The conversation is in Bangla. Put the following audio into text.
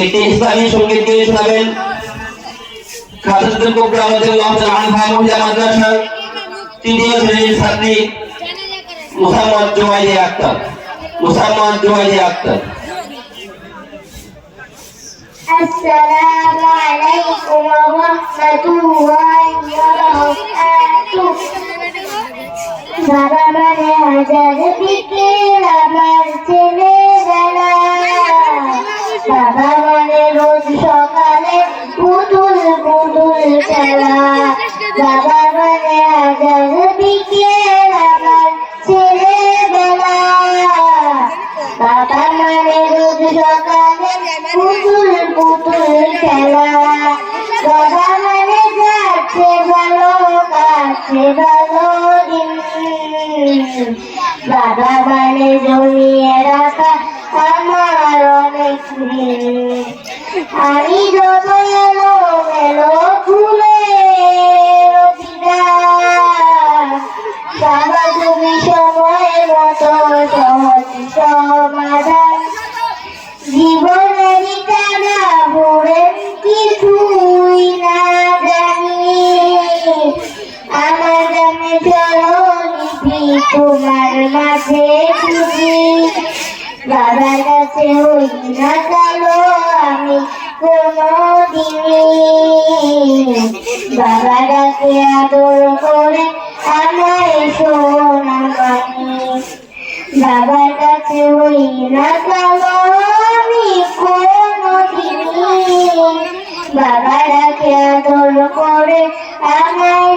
একটি ইসলামী সঙ্গীত গিয়ে শোনাবেন খাতাতুল কুবরা রাদিয়াল্লাহু তাআলা আনহা মহিলা মাদ্রাসার তৃতীয় শ্রেণীর ছাত্রী মুহাম্মদ জুমাইলি আক্তার মুহাম্মদ জুমাইলি আক্তার السلام عليكم ورحمة الله وبركاته বাবা মানে পুতুল পুতুল খেলা। বাবা বাবা মানে সকালে পুতুল খেলা। বাবা মানে যাচ্ছে ভালো কাছে ভালো বাবা মানে জমিয়ে রাখা আমার অনেক আমি যত এলো ভুলে বাবা তুমি সময় মতো সহজ সমাধান। জীবনের না জানি। আমার জানে চলো তোমার মাঝে খুঁজি বাবার কাছে হই না কালো আমি কোনো দিনই বাবা আদর করে আমায় সোনা মানি বাবার কাছে হই না কালো আমি কোনো দিনই বাবা আদর করে আমায়